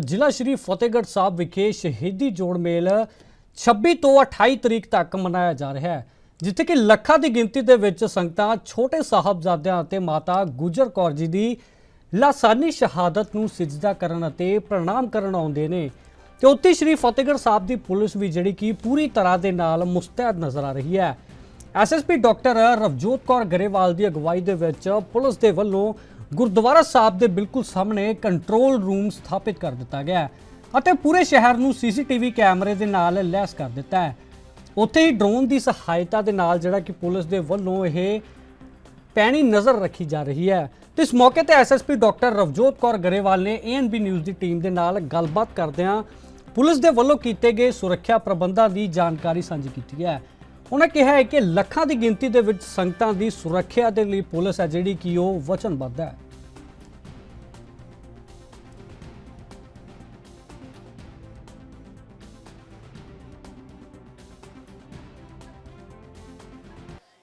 ਜ਼ਿਲ੍ਹਾ ਸ਼੍ਰੀ ਫਤਿਹਗੜ੍ਹ ਸਾਹਿਬ ਵਿਖੇ ਸ਼ਹੀਦੀ ਜੋੜ ਮੇਲ 26 ਤੋਂ 28 ਤਰੀਕ ਤੱਕ ਮਨਾਇਆ ਜਾ ਰਿਹਾ ਹੈ, ਜਿੱਥੇ ਕਿ ਲੱਖਾਂ ਦੀ ਗਿਣਤੀ ਦੇ ਵਿੱਚ ਸੰਗਤਾਂ ਛੋਟੇ ਸਾਹਿਬਜ਼ਾਦਿਆਂ ਅਤੇ ਮਾਤਾ ਗੁਜਰ ਕੌਰ ਜੀ ਦੀ ਲਾਸਾਨੀ ਸ਼ਹਾਦਤ ਨੂੰ ਸਿਜਦਾ ਕਰਨ ਅਤੇ ਪ੍ਰਣਾਮ ਕਰਨ ਆਉਂਦੇ ਨੇ। ਤੇ ਉੱਥੇ ਸ਼੍ਰੀ ਫਤਿਹਗੜ੍ਹ ਸਾਹਿਬ ਦੀ ਪੁਲਿਸ ਵੀ ਜਿਹੜੀ ਕਿ ਪੂਰੀ ਤਰ੍ਹਾਂ ਦੇ ਨਾਲ ਮੁਸਤੈਦ ਨਜ਼ਰ ਆ ਰਹੀ ਹੈ। ਐਸਐਸਪੀ ਡਾਕਟਰ ਰਵਜੋਤ ਕੌਰ ਗਰੇਵਾਲ ਦੀ ਅਗਵਾਈ ਦੇ ਵਿੱਚ ਪੁਲਿਸ ਦੇ ਵੱਲੋਂ ਗੁਰਦੁਆਰਾ ਸਾਹਿਬ ਦੇ ਬਿਲਕੁਲ ਸਾਹਮਣੇ ਕੰਟਰੋਲ ਰੂਮ ਸਥਾਪਿਤ ਕਰ ਦਿੱਤਾ ਗਿਆ ਹੈ ਅਤੇ ਪੂਰੇ ਸ਼ਹਿਰ ਨੂੰ ਸੀਸੀਟੀਵੀ ਕੈਮਰੇ ਦੇ ਨਾਲ ਲੈਸ ਕਰ ਦਿੱਤਾ ਹੈ। ਉੱਥੇ ਹੀ ਡਰੋਨ ਦੀ ਸਹਾਇਤਾ ਦੇ ਨਾਲ ਜਿਹੜਾ ਕਿ ਪੁਲਿਸ ਦੇ ਵੱਲੋਂ ਇਹ ਪੈਣੀ ਨਜ਼ਰ ਰੱਖੀ ਜਾ ਰਹੀ ਹੈ। ਤੇ ਇਸ ਮੌਕੇ ਤੇ ਐਸਐਸਪੀ ਡਾਕਟਰ ਰਵਜੋਤ ਕੌਰ ਗਰੇਵਾਲ ਨੇ ਏਐਨਬੀ ਨਿਊਜ਼ ਦੀ ਟੀਮ ਦੇ ਨਾਲ ਗੱਲਬਾਤ ਕਰਦਿਆਂ ਪੁਲਿਸ ਦੇ ਵੱਲੋਂ ਕੀਤੇ ਗਏ ਸੁਰੱਖਿਆ ਪ੍ਰਬੰਧਾਂ ਦੀ ਜਾਣਕਾਰੀ ਸਾਂਝੀ ਕੀਤੀ ਹੈ। ਉਹਨਾਂ ਕਿਹਾ ਹੈ ਕਿ ਲੱਖਾਂ ਦੀ ਗਿਣਤੀ ਦੇ ਵਿੱਚ ਸੰਗਤਾਂ ਦੀ ਸੁਰੱਖਿਆ ਦੇ ਲਈ ਪੁਲਿਸ ਹੈ ਜਿਹੜੀ ਕਿ ਉਹ ਵਚਨਬੱਧ ਹੈ।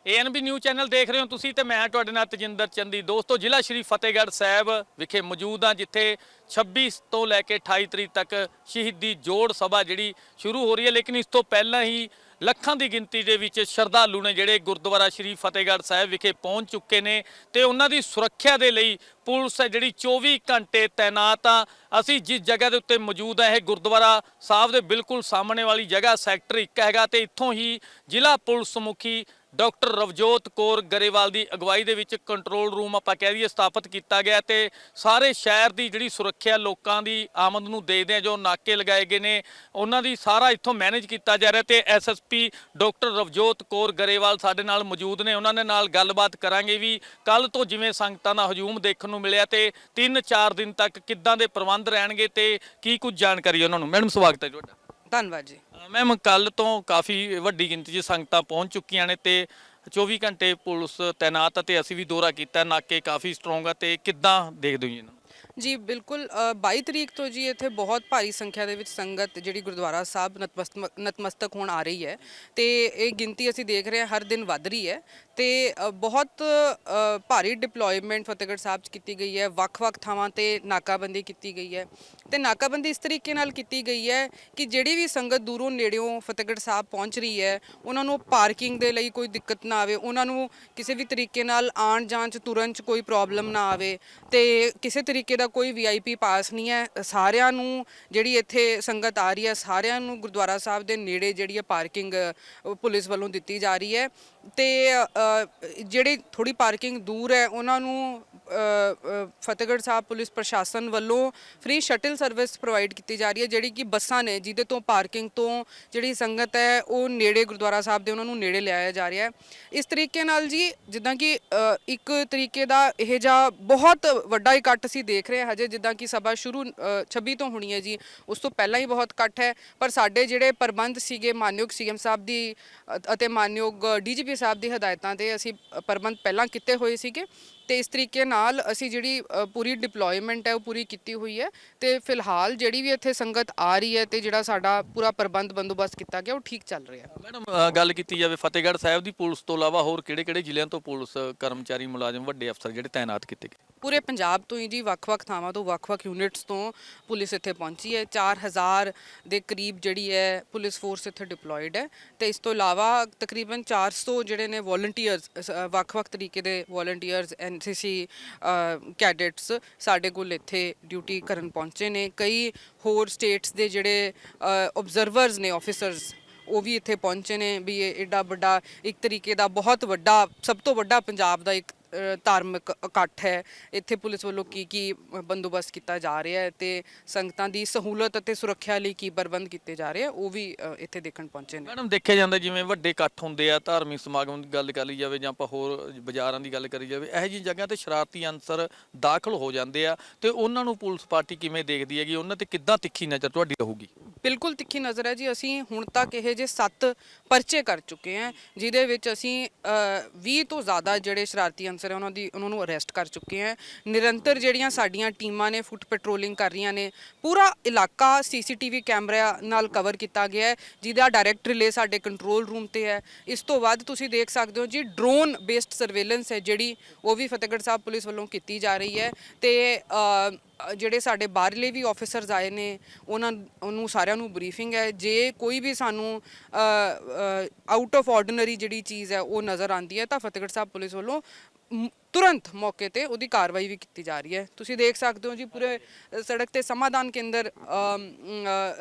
ਏਐਨਬੀ ਨਿਊਜ਼ ਚੈਨਲ ਦੇਖ ਰਹੇ ਹੋ ਤੁਸੀਂ ਤੇ ਮੈਂ ਤੁਹਾਡੇ ਨਾਲ ਤਜਿੰਦਰ ਚੰਦੀ। ਦੋਸਤੋ, ਜ਼ਿਲ੍ਹਾ ਸ਼੍ਰੀ ਫਤਿਹਗੜ੍ਹ ਸਾਹਿਬ ਵਿਖੇ ਮੌਜੂਦ ਹਾਂ, ਜਿੱਥੇ 26 ਤੋਂ ਲੈ ਕੇ 28 ਤਰੀਕ ਤੱਕ ਸ਼ਹੀਦੀ ਜੋੜ ਸਭਾ ਜਿਹੜੀ ਸ਼ੁਰੂ ਹੋ ਰਹੀ ਹੈ। ਲੇਕਿਨ ਇਸ ਤੋਂ ਪਹਿਲਾਂ ਹੀ ਲੱਖਾਂ ਦੀ ਗਿਣਤੀ ਦੇ ਵਿੱਚ ਸ਼ਰਧਾਲੂ ਨੇ ਜਿਹੜੇ ਗੁਰਦੁਆਰਾ ਸ਼੍ਰੀ ਫਤਿਹਗੜ੍ਹ ਸਾਹਿਬ ਵਿਖੇ ਪਹੁੰਚ ਚੁੱਕੇ ਨੇ ਤੇ ਉਹਨਾਂ ਦੀ ਸੁਰੱਖਿਆ ਦੇ ਲਈ ਪੁਲਿਸ ਹੈ ਜਿਹੜੀ 24 ਘੰਟੇ ਤਾਇਨਾਤ ਆ। ਅਸੀਂ ਜਿਸ ਜਗ੍ਹਾ ਦੇ ਉੱਤੇ ਮੌਜੂਦ ਆ, ਇਹ ਗੁਰਦੁਆਰਾ ਸਾਹਿਬ ਦੇ ਬਿਲਕੁਲ ਸਾਹਮਣੇ ਵਾਲੀ ਜਗ੍ਹਾ ਸੈਕਟਰ 1 ਹੈਗਾ ਤੇ ਇੱਥੋਂ ਹੀ ਜ਼ਿਲ੍ਹਾ ਪੁਲਿਸ ਮੁਖੀ ਡਾਕਟਰ ਰਵਜੋਤ ਕੌਰ ਗਰੇਵਾਲ ਦੀ ਅਗਵਾਈ ਦੇ ਵਿੱਚ ਕੰਟਰੋਲ ਰੂਮ ਆਪਾਂ ਕਹਿ ਦਈਏ ਸਥਾਪਿਤ ਕੀਤਾ ਗਿਆ ਤੇ ਸਾਰੇ ਸ਼ਹਿਰ ਦੀ ਜਿਹੜੀ ਸੁਰੱਖਿਆ ਲੋਕਾਂ ਦੀ ਆਮਦ ਨੂੰ ਦੇਖਦੇ ਆ ਜੋ ਨਾਕੇ ਲਗਾਏ ਗਏ ਨੇ, ਉਹਨਾਂ ਦੀ ਸਾਰਾ ਇੱਥੋਂ ਮੈਨੇਜ ਕੀਤਾ ਜਾ ਰਿਹਾ ਤੇ ਐਸਐਸਪੀ ਡਾਕਟਰ ਰਵਜੋਤ ਕੌਰ ਗਰੇਵਾਲ ਸਾਡੇ ਨਾਲ ਮੌਜੂਦ ਨੇ, ਉਹਨਾਂ ਦੇ ਨਾਲ ਗੱਲਬਾਤ ਕਰਾਂਗੇ ਵੀ ਕੱਲ ਤੋਂ ਜਿਵੇਂ ਸੰਗਤਾਂ ਦਾ ਹਜੂਮ ਦੇਖਣ ਨੂੰ ਮਿਲਿਆ ਤੇ 3-4 ਦਿਨ ਤੱਕ ਕਿੱਦਾਂ ਦੇ ਪ੍ਰਬੰਧ ਰਹਿਣਗੇ ਤੇ ਕੀ ਕੁਝ ਜਾਣਕਾਰੀ ਉਹਨਾਂ ਨੂੰ। ਮੈਡਮ, ਸਵਾਗਤ ਹੈ ਤੁਹਾਡਾ। ਧੰਨਵਾਦ ਜੀ। ਮੈਮ ਕੱਲ ਤੋਂ ਕਾਫੀ ਵੱਡੀ ਗਿਣਤੀ 'ਚ ਸੰਗਤਾਂ ਪਹੁੰਚ ਚੁੱਕੀਆਂ ਨੇ ਤੇ 24 ਘੰਟੇ ਪੁਲਿਸ ਤੈਨਾਤ ਅਤੇ ਅਸੀਂ ਵੀ ਦੌਰਾ ਕੀਤਾ, ਨਾਕੇ ਕਾਫੀ ਸਟਰੋਂਗ ਆ ਤੇ ਕਿੱਦਾਂ ਦੇਖਦੇ ਹੋ ਜੀ ਇਹਨਾਂ ਨੂੰ? ਜੀ ਬਿਲਕੁਲ ਅ, 22 ਤਰੀਕ ਤੋਂ ਜੀ ਇੱਥੇ ਬਹੁਤ ਭਾਰੀ ਸੰਖਿਆ ਦੇ ਵਿੱਚ ਸੰਗਤ ਜਿਹੜੀ ਗੁਰਦੁਆਰਾ ਸਾਹਿਬ ਨਤਮਸਤਕ ਨਤਮਸਤਕ ਹੋਣ ਆ ਰਹੀ ਹੈ ਤੇ ਇਹ ਗਿਣਤੀ ਅਸੀਂ ਦੇਖ ਰਹੇ ਹਾਂ ਹਰ ਦਿਨ ਵੱਧ ਰਹੀ ਹੈ ਤੇ ਬਹੁਤ ਭਾਰੀ ਡਿਪਲੋਇਮੈਂਟ ਫਤਿਹਗੜ੍ਹ ਸਾਹਿਬ 'ਚ ਕੀਤੀ ਗਈ ਹੈ ਵੱਖ-ਵੱਖ ਥਾਵਾਂ ਤੇ ਨਾਕਾਬੰਦੀ ਕੀਤੀ ਗਈ ਹੈ ਤੇ ਨਾਕਾਬੰਦੀ ਇਸ ਤਰੀਕੇ ਨਾਲ ਕੀਤੀ ਗਈ ਹੈ ਕਿ ਜਿਹੜੀ ਵੀ ਸੰਗਤ ਦੂਰੋਂ ਨੇੜਿਓਂ ਫਤਿਹਗੜ੍ਹ ਸਾਹਿਬ ਪਹੁੰਚ ਰਹੀ ਹੈ ਉਹਨਾਂ ਨੂੰ ਪਾਰਕਿੰਗ ਦੇ ਲਈ ਕੋਈ ਦਿੱਕਤ ਨਾ ਆਵੇ ਉਹਨਾਂ ਨੂੰ ਕਿਸੇ ਵੀ ਤਰੀਕੇ ਨਾਲ ਆਣ ਜਾਣ 'ਚ ਤੁਰਨ 'ਚ ਕੋਈ ਪ੍ਰੋਬਲਮ ਨਾ ਆਵੇ ਤੇ ਕਿਸੇ ਤਰੀਕੇ ਦਾ ਕੋਈ ਵੀਆਈਪੀ ਪਾਸ ਨਹੀਂ ਹੈ। ਸਾਰਿਆਂ ਨੂੰ ਜਿਹੜੀ ਇੱਥੇ ਸੰਗਤ ਆ ਰਹੀ ਹੈ ਸਾਰਿਆਂ ਨੂੰ ਗੁਰਦੁਆਰਾ ਸਾਹਿਬ ਦੇ ਨੇੜੇ ਜਿਹੜੀ ਹੈ ਪਾਰਕਿੰਗ ਪੁਲਿਸ ਵੱਲੋਂ ਦਿੱਤੀ ਜਾ ਰਹੀ ਹੈ। ਤੇ ਅ, ਜਿਹੜੇ ਥੋੜੀ ਪਾਰਕਿੰਗ ਦੂਰ ਹੈ ਉਹਨਾਂ ਨੂੰ ਫਤਿਹਗੜ੍ਹ ਸਾਹਿਬ ਪੁਲਿਸ ਪ੍ਰਸ਼ਾਸਨ ਵੱਲੋਂ ਫ੍ਰੀ ਸ਼ਟਲ ਸਰਵਿਸ ਪ੍ਰੋਵਾਈਡ ਕੀਤੀ ਜਾ ਰਹੀ ਹੈ ਜਿਹੜੀ ਕਿ ਬੱਸਾਂ ਨੇ ਜਿਹਦੇ ਤੋਂ ਪਾਰਕਿੰਗ ਤੋਂ ਜਿਹੜੀ ਸੰਗਤ ਹੈ ਉਹ ਨੇੜੇ ਗੁਰਦੁਆਰਾ ਸਾਹਿਬ ਦੇ ਉਹਨਾਂ ਨੂੰ ਨੇੜੇ ਲਿਆਇਆ ਜਾ ਰਿਹਾ ਹੈ। ਇਸ ਤਰੀਕੇ ਨਾਲ ਜੀ ਜਿੱਦਾਂ ਕਿ ਇੱਕ ਤਰੀਕੇ ਦਾ ਇਹ ਜਿਹਾ ਬਹੁਤ ਵੱਡਾ ਇਕੱਠ ਅਸੀਂ ਦੇਖ ਰਹੇ ਹਾਂ ਹਜੇ, ਜਿੱਦਾਂ ਕਿ ਸਭਾ ਸ਼ੁਰੂ 26 ਤੋਂ ਹੋਣੀ ਹੈ ਜੀ। ਉਸ ਤੋਂ ਪਹਿਲਾਂ ਹੀ ਬਹੁਤ ਇਕੱਠ ਹੈ। ਪਰ ਸਾਡੇ ਜਿਹੜੇ ਪ੍ਰਬੰਧ ਸੀਗੇ, ਮਾਨਯੋਗ ਸੀਐਮ ਸਾਹਿਬ ਦੀ ਅਤੇ ਮਾਨਯੋਗ ਡੀਜੀਪੀ ਸਾਹਿਬ ਦੀ ਹਦਾਇਤਾਂ ਤੇ ਅਸੀਂ ਪ੍ਰਬੰਧ ਪਹਿਲਾਂ ਕੀਤੇ ਹੋਏ ਸੀਗੇ। ਤੇ ਇਸ ਤਰੀਕੇ ਨਾਲ ਅਸੀਂ ਜਿਹੜੀ ਪੂਰੀ ਡਿਪਲੋਇਮੈਂਟ ਹੈ, ਉਹ ਪੂਰੀ ਕੀਤੀ ਹੋਈ ਹੈ। ਤੇ ਫਿਲਹਾਲ ਜਿਹੜੀ ਵੀ ਇੱਥੇ ਸੰਗਤ ਆ ਰਹੀ ਹੈ ਤੇ ਜਿਹੜਾ ਸਾਡਾ ਪੂਰਾ ਪ੍ਰਬੰਧ ਬੰਦੋਬਸਤ ਕੀਤਾ ਗਿਆ, ਉਹ ਠੀਕ ਚੱਲ ਰਿਹਾ ਮੈਡਮ ਗੱਲ ਕੀਤੀ ਜਾਵੇ ਫਤਿਹਗੜ੍ਹ ਸਾਹਿਬ ਦੀ ਪੁਲਿਸ ਤੋਂ ਇਲਾਵਾ ਹੋਰ ਕਿਹੜੇ-ਕਿਹੜੇ ਜ਼ਿਲ੍ਹਿਆਂ ਤੋਂ ਪੁਲਿਸ ਕਰਮਚਾਰੀ ਮੁਲਾਜ਼ਮ, ਵੱਡੇ ਅਫਸਰ ਜਿਹੜੇ ਤਾਇਨਾਤ ਕੀਤੇ ਗਏ? ਪੂਰੇ ਪੰਜਾਬ ਤੋਂ ਹੀ ਜੀ, ਵੱਖ-ਵੱਖ ਥਾਵਾਂ ਤੋਂ, ਵੱਖ-ਵੱਖ ਯੂਨਿਟਸ ਤੋਂ ਪੁਲਿਸ ਇੱਥੇ ਪਹੁੰਚੀ ਹੈ। 4000 ਦੇ ਕਰੀਬ ਜਿਹੜੀ ਹੈ ਪੁਲਿਸ ਫੋਰਸ ਇੱਥੇ ਡਿਪਲੋਇਡ ਹੈ ਤੇ ਇਸ ਤੋਂ ਇਲਾਵਾ ਤਕਰੀਬਨ 400 ਜਿਹੜੇ ਨੇ ਵੋਲੰਟੀਅਰਸ ਵੱਖ-ਵੱਖ ਤਰੀਕੇ ਦੇ ਵੋਲੰਟੀਅਰਸ ਐਨਸੀਸੀ ਕੈਡਟਸ ਸਾਡੇ ਕੋਲ ਇੱਥੇ ਡਿਊਟੀ ਕਰਨ ਪਹੁੰਚੇ ਨੇ। ਕਈ ਹੋਰ ਸਟੇਟਸ ਦੇ ਜਿਹੜੇ ਆਬਜ਼ਰਵਰਸ ਨੇ ਆਫੀਸਰਸ ਉਹ ਵੀ ਇੱਥੇ ਪਹੁੰਚੇ ਨੇ ਵੀ ਇਹ ਏਡਾ ਵੱਡਾ ਇੱਕ ਤਰੀਕੇ ਦਾ ਬਹੁਤ ਵੱਡਾ, ਸਭ ਤੋਂ ਵੱਡਾ ਪੰਜਾਬ ਦਾ ਇੱਕ ਧਾਰਮਿਕ ਇਕੱਠ ਹੈ। ਇੱਥੇ ਪੁਲਿਸ ਵੱਲੋਂ ਕੀ ਕੀ ਬੰਦੋਬਸਤ ਕੀਤਾ ਜਾ ਰਿਹਾ ਹੈ ਤੇ ਸੰਗਤਾਂ ਦੀ ਸਹੂਲਤ ਅਤੇ ਸੁਰੱਖਿਆ ਲਈ ਕੀ ਪ੍ਰਬੰਧ ਕੀਤੇ ਜਾ ਰਹੇ ਆ ਉਹ ਵੀ ਅ, ਇੱਥੇ ਦੇਖਣ ਪਹੁੰਚੇ ਨੇ। ਮੈਡਮ ਦੇਖਿਆ ਜਾਂਦਾ ਜਿਵੇਂ ਵੱਡੇ ਇਕੱਠ ਹੁੰਦੇ ਆ ਧਾਰਮਿਕ ਸਮਾਗਮ ਦੀ ਗੱਲ ਕਰ ਲਈ ਜਾਵੇ ਜਾਂ ਆਪਾਂ ਹੋਰ ਬਾਜ਼ਾਰਾਂ ਦੀ ਗੱਲ ਕਰੀ ਜਾਵੇ ਇਹੋ ਜਿਹੀ ਜਗ੍ਹਾ ਤੇ ਸ਼ਰਾਰਤੀ ਅੰਸਰ ਦਾਖਲ ਹੋ ਜਾਂਦੇ ਆ ਤੇ ਉਹਨਾਂ ਨੂੰ ਪੁਲਿਸ ਪਾਰਟੀ ਕਿਵੇਂ ਦੇਖਦੀ ਹੈਗੀ ਉਹਨਾਂ ਤੇ ਕਿੱਦਾਂ ਤਿੱਖੀ ਨਜ਼ਰ ਤੁਹਾਡੀ ਰਹੂਗੀ? ਬਿਲਕੁਲ ਤਿੱਖੀ ਨਜ਼ਰ ਹੈ ਜੀ। ਅਸੀਂ ਹੁਣ ਤੱਕ ਇਹ ਜੇ 7 ਪਰਚੇ ਕਰ ਚੁੱਕੇ ਹਾਂ ਜਿਹਦੇ ਵਿੱਚ ਅਸੀਂ ਅ, 20 ਤੋਂ ਜ਼ਿਆਦਾ ਜਿਹੜੇ ਸ਼ਰਾਰਤੀ ਅਨਸਰ ਹੈ ਉਹਨਾਂ ਦੀ ਉਹਨਾਂ ਨੂੰ ਅਰੈਸਟ ਕਰ ਚੁੱਕੇ ਹਾਂ। ਨਿਰੰਤਰ ਜਿਹੜੀਆਂ ਸਾਡੀਆਂ ਟੀਮਾਂ ਨੇ ਫੁੱਟ ਪੈਟਰੋਲਿੰਗ ਕਰ ਰਹੀਆਂ ਨੇ ਪੂਰਾ ਇਲਾਕਾ ਸੀਸੀਟੀਵੀ ਕੈਮਰਿਆਂ ਨਾਲ ਕਵਰ ਕੀਤਾ ਗਿਆ ਹੈ ਜਿਹਦਾ ਡਾਇਰੈਕਟ ਰਿਲੇ ਸਾਡੇ ਕੰਟਰੋਲ ਰੂਮ ਤੇ ਹੈ। ਇਸ ਤੋਂ ਬਾਅਦ ਤੁਸੀਂ ਦੇਖ ਸਕਦੇ ਹੋ ਜੀ ਡਰੋਨ ਬੇਸਡ ਸਰਵੇਲੈਂਸ ਹੈ ਜਿਹੜੀ ਉਹ ਵੀ ਫਤਿਹਗੜ੍ਹ ਸਾਹਿਬ ਪੁਲਿਸ ਵੱਲੋਂ ਕੀਤੀ ਜਾ ਰਹੀ ਹੈ। ਤੇ ਅ, ਜਿਹੜੇ ਸਾਡੇ ਬਾਹਰਲੇ ਵੀ ਆਫੀਸਰਸ ਆਏ ਨੇ, ਉਹਨਾਂ ਉਹਨੂੰ ਸਾਰਿਆਂ ਨੂੰ ਬਰੀਫਿੰਗ ਹੈ। ਜੇ ਕੋਈ ਵੀ ਸਾਨੂੰ ਆਊਟ ਆਫ ਆਰਡੀਨਰੀ ਜਿਹੜੀ ਚੀਜ਼ ਹੈ, ਉਹ ਨਜ਼ਰ ਆਉਂਦੀ ਹੈ, ਤਾਂ ਫਤਿਹਗੜ੍ਹ ਸਾਹਿਬ ਪੁਲਿਸ ਵੱਲੋਂ ਤੁਰੰਤ ਮੌਕੇ ਤੇ ਉਹਦੀ ਕਾਰਵਾਈ ਵੀ ਕੀਤੀ ਜਾ ਰਹੀ ਹੈ। ਤੁਸੀਂ ਦੇਖ ਸਕਦੇ ਹੋ ਜੀ ਪੂਰੇ ਸੜਕ ਤੇ ਸਮਾਧਾਨ ਕੇਂਦਰ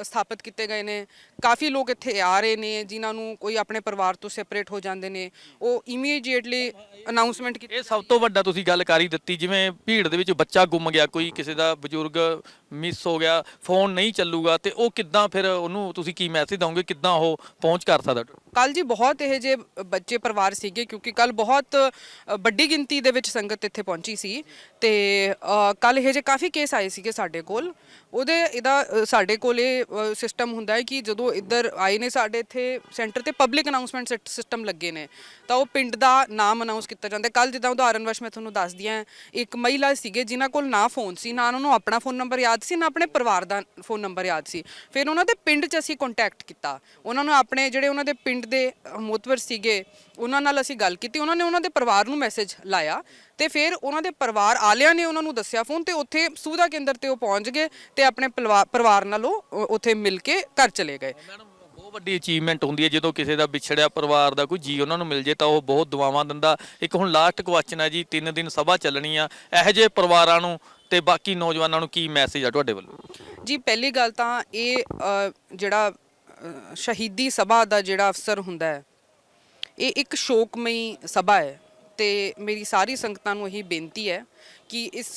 ਸਥਾਪਿਤ ਕੀਤੇ ਗਏ ਨੇ। ਕਾਫੀ ਲੋਕ ਇੱਥੇ ਆ ਰਹੇ ਨੇ ਜਿਨ੍ਹਾਂ ਨੂੰ ਕੋਈ ਆਪਣੇ ਪਰਿਵਾਰ ਤੋਂ ਸੈਪਰੇਟ ਹੋ ਜਾਂਦੇ ਨੇ। ਉਹ ਇਮੀਡੀਏਟਲੀ ਅਨਾਉਂਸਮੈਂਟ ਕੀਤੀ ਇਹ ਸਭ ਤੋਂ ਵੱਡਾ ਤੁਸੀਂ ਗੱਲ ਕਰ ਹੀ ਦਿੱਤੀ ਜਿਵੇਂ ਭੀੜ ਦੇ ਵਿੱਚ ਬੱਚਾ ਗੁੰਮ ਗਿਆ ਕੋਈ ਕਿਸੇ ਦਾ ਬਜ਼ੁਰਗ ਮਿਸ ਹੋ ਗਿਆ ਫੋਨ ਨਹੀਂ ਚੱਲੂਗਾ ਤੇ ਉਹ ਕਿੱਦਾਂ ਫਿਰ ਉਹਨੂੰ ਤੁਸੀਂ ਕੀ ਮੈਸੇਜ ਦਵੋਗੇ ਕਿੱਦਾਂ ਉਹ ਪਹੁੰਚ ਕਰ ਸਕਦਾ? ਕੱਲ ਜੀ ਬਹੁਤ ਇਹ ਜੇ ਬੱਚੇ ਪਰਿਵਾਰ ਸੀਗੇ ਕਿਉਂਕਿ ਕੱਲ ਬਹੁਤ ਵੱਡੀ ਗਿਣਤੀ ਦੇ ਵਿੱਚ ਸੰਗਤ ਇੱਥੇ ਪਹੁੰਚੀ ਸੀ ਤੇ ਕੱਲ ਇਹ ਜੇ ਕਾਫੀ ਕੇਸ ਆਏ ਸੀਗੇ ਸਾਡੇ ਕੋਲ। ਉਹਦੇ ਇਹਦਾ ਅ, ਸਾਡੇ ਕੋਲ ਇਹ ਸਿਸਟਮ ਹੁੰਦਾ ਹੈ ਕਿ ਜਦੋਂ ਇੱਧਰ ਆਏ ਨੇ ਸਾਡੇ ਇੱਥੇ ਸੈਂਟਰ ਤੇ ਪਬਲਿਕ ਅਨਾਉਂਸਮੈਂਟ ਸਿਸਟਮ ਲੱਗੇ ਨੇ। ਤਾਂ ਉਹ ਪਿੰਡ ਦਾ ਨਾਮ ਅਨਾਉਂਸ ਕੀਤਾ ਜਾਂਦਾ। ਕੱਲ ਜਿੱਦਾਂ ਉਦਾਹਰਨ ਵਸ਼ ਮੈਂ ਤੁਹਾਨੂੰ ਦੱਸਦੀ ਹਾਂ ਇੱਕ ਮਹਿਲਾ ਸੀਗੇ ਜਿਨ੍ਹਾਂ ਕੋਲ ਨਾ ਫੋਨ ਸੀ ਨਾ ਉਹਨਾਂ ਨੂੰ ਆਪਣਾ ਫੋਨ ਨੰਬਰ ਯਾਦ ਸੀ ਨਾ ਆਪਣੇ ਪਰਿਵਾਰ ਦਾ ਫੋਨ ਨੰਬਰ ਯਾਦ ਸੀ। ਫਿਰ ਉਹਨਾਂ ਦੇ ਪਿੰਡ 'ਚ ਅਸੀਂ ਕੰਟੈਕਟ ਕੀਤਾ। ਉਹਨਾਂ ਨੂੰ ਆਪਣੇ ਜਿਹੜੇ ਉਹਨਾਂ ਦੇ ਪਿੰਡ ਦੇ ਮੋਤਵਰ ਸੀਗੇ ਉਹਨਾਂ ਨਾਲ ਅਸੀਂ ਗੱਲ ਕੀਤੀ। ਉਹਨਾਂ ਨੇ ਉਹਨਾਂ ਦੇ ਪਰਿਵਾਰ ਨੂੰ ਮੈਸੇਜ ਲਾਇਆ ਤੇ ਫਿਰ ਉਹਨਾਂ ਦੇ ਪਰਿਵਾਰ ਆਲਿਆਂ ਨੇ ਉਹਨਾਂ ਨੂੰ ਦੱਸਿਆ ਫੋਨ ਤੇ ਉੱਥੇ ਸੁਵਿਧਾ ਕੇਂਦਰ ਤੇ ਉਹ ਪਹੁੰਚ ਗਏ ਤੇ ਆਪਣੇ ਪਰਿਵਾ- ਪਰਿਵਾਰ ਨਾਲ ਉਹ ਉੱਥੇ ਮਿਲ ਕੇ ਘਰ ਚਲੇ ਗਏ। ਮੈਡਮ ਬਹੁਤ ਵੱਡੀ ਅਚੀਵਮੈਂਟ ਹੁੰਦੀ ਹੈ ਜਦੋਂ ਕਿਸੇ ਦਾ ਵਿਛੜਿਆ ਪਰਿਵਾਰ ਦਾ ਕੋਈ ਜੀ ਉਹਨਾਂ ਨੂੰ ਮਿਲ ਜੇ ਤਾਂ ਉਹ ਬਹੁਤ ਦੁਆਵਾਂ ਦਿੰਦਾ। ਇੱਕ ਹੁਣ ਲਾਸਟ ਕੁਐਸਚਨ ਹੈ ਜੀ ਤਿੰਨ ਦਿਨ ਸਭਾ ਚੱਲਣੀ ਆ। ਇਹੋ ਜਿਹੇ ਪਰਿਵਾਰਾਂ ਨੂੰ ਤੇ ਬਾਕੀ ਨੌਜਵਾਨਾਂ ਨੂੰ ਕੀ ਮੈਸੇਜ ਆ ਤੁਹਾਡੇ ਵੱਲੋਂ? ਜੀ ਪਹਿਲੀ ਗੱਲ ਤਾਂ ਇਹ ਅ, ਜਿਹੜਾ ਅ, ਸ਼ਹੀਦੀ ਸਭਾ ਦਾ ਜਿਹੜਾ ਅਫਸਰ ਹੁੰਦਾ ਹੈ ਇਹ ਇੱਕ ਸ਼ੋਕਮਈ ਸਭਾ ਹੈ। ਤੇ ਮੇਰੀ ਸਾਰੀ ਸੰਗਤਾਂ ਨੂੰ ਇਹੀ ਬੇਨਤੀ ਹੈ ਕਿ ਇਸ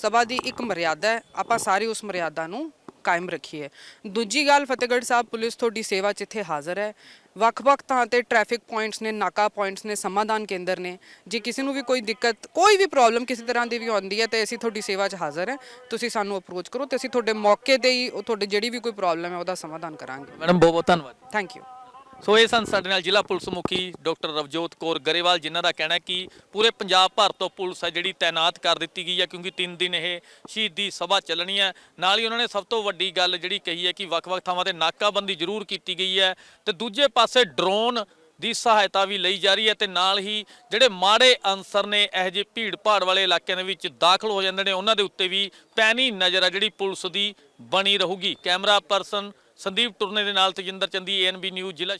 ਸਭਾ ਦੀ ਇੱਕ ਮਰਿਆਦਾ ਹੈ ਆਪਾਂ ਸਾਰੇ ਉਸ ਮਰਿਆਦਾ ਨੂੰ ਕਾਇਮ ਰੱਖੀਏ। ਦੂਜੀ ਗੱਲ ਫਤਿਹਗੜ੍ਹ ਸਾਹਿਬ ਪੁਲਿਸ ਤੁਹਾਡੀ ਸੇਵਾ 'ਚ ਇੱਥੇ ਹਾਜ਼ਰ ਹੈ। ਵੱਖ-ਵੱਖ ਥਾਂ ਤੇ ਟ੍ਰੈਫਿਕ ਪੁਆਇੰਟਸ ਨੇ ਨਾਕਾ ਪੁਆਇੰਟਸ ਨੇ ਸਮਾਧਾਨ ਕੇਂਦਰ ਨੇ। ਜੇ ਕਿਸੇ ਨੂੰ ਵੀ ਕੋਈ ਦਿੱਕਤ ਕੋਈ ਵੀ ਪ੍ਰੋਬਲਮ ਕਿਸੇ ਤਰ੍ਹਾਂ ਦੀ ਵੀ ਆਉਂਦੀ ਹੈ ਤੇ ਅਸੀਂ ਤੁਹਾਡੀ ਸੇਵਾ 'ਚ ਹਾਜ਼ਰ ਹੈ। ਤੁਸੀਂ ਸਾਨੂੰ ਅਪਰੋਚ ਕਰੋ ਤੇ ਅਸੀਂ ਤੁਹਾਡੇ ਮੌਕੇ ਤੇ ਹੀ ਉਹ ਤੁਹਾਡੇ ਜਿਹੜੀ ਵੀ ਕੋਈ ਪ੍ਰੋਬਲਮ ਹੈ ਉਹਦਾ ਸਮਾਧਾਨ ਕਰਾਂਗੇ। ਮੈਡਮ ਬਹੁਤ ਬਹੁਤ ਧੰਨਵਾਦ। ਥੈਂਕ ਯੂ ਸੋ ਇਹ ਸਨ ਸਾਡੇ ਨਾਲ ਜ਼ਿਲ੍ਹਾ ਪੁਲਿਸ ਮੁਖੀ ਡਾਕਟਰ ਰਵਜੋਤ ਕੌਰ ਗਰੇਵਾਲ, ਜਿਨ੍ਹਾਂ ਦਾ ਕਹਿਣਾ ਹੈ ਕਿ ਪੂਰੇ ਪੰਜਾਬ ਭਰ ਤੋਂ ਪੁਲਿਸ ਹੈ ਜਿਹੜੀ ਤਾਇਨਾਤ ਕਰ ਦਿੱਤੀ ਗਈ ਹੈ ਕਿਉਂਕਿ 3 ਦਿਨ ਇਹ ਸ਼ਹੀਦੀ ਸਭਾ ਚੱਲਣੀ ਹੈ। ਨਾਲ ਹੀ ਉਹਨਾਂ ਨੇ ਸਭ ਤੋਂ ਵੱਡੀ ਗੱਲ ਜਿਹੜੀ ਕਹੀ ਹੈ ਕਿ ਵੱਖ-ਵੱਖ ਥਾਵਾਂ ਤੇ ਨਾਕਾਬੰਦੀ ਜ਼ਰੂਰ ਕੀਤੀ ਗਈ ਹੈ ਤੇ ਦੂਜੇ ਪਾਸੇ ਡਰੋਨ ਦੀ ਸਹਾਇਤਾ ਵੀ ਲਈ ਜਾ ਰਹੀ ਹੈ ਤੇ ਨਾਲ ਹੀ ਜਿਹੜੇ ਮਾੜੇ ਅਨਸਰ ਨੇ, ਇਹ ਜਿਹੇ ਭੀੜ ਭਾੜ ਵਾਲੇ ਇਲਾਕਿਆਂ ਦੇ ਵਿੱਚ ਦਾਖਲ ਹੋ ਜਾਂਦੇ ਨੇ, ਉਹਨਾਂ ਦੇ ਉੱਤੇ ਵੀ ਪੈਣੀ ਨਜ਼ਰ ਆ ਜਿਹੜੀ ਪੁਲਿਸ ਦੀ ਬਣੀ ਰਹੂਗੀ। ਕੈਮਰਾ ਪਰਸਨ ਸੰਦੀਪ ਟੁਰਨੇ ਦੇ ਨਾਲ ਤਜਿੰਦਰ ਚੰਦੀ ਏਐਨਬੀ ਨਿਊਜ਼ ਜ਼ਿਲ੍ਹਾ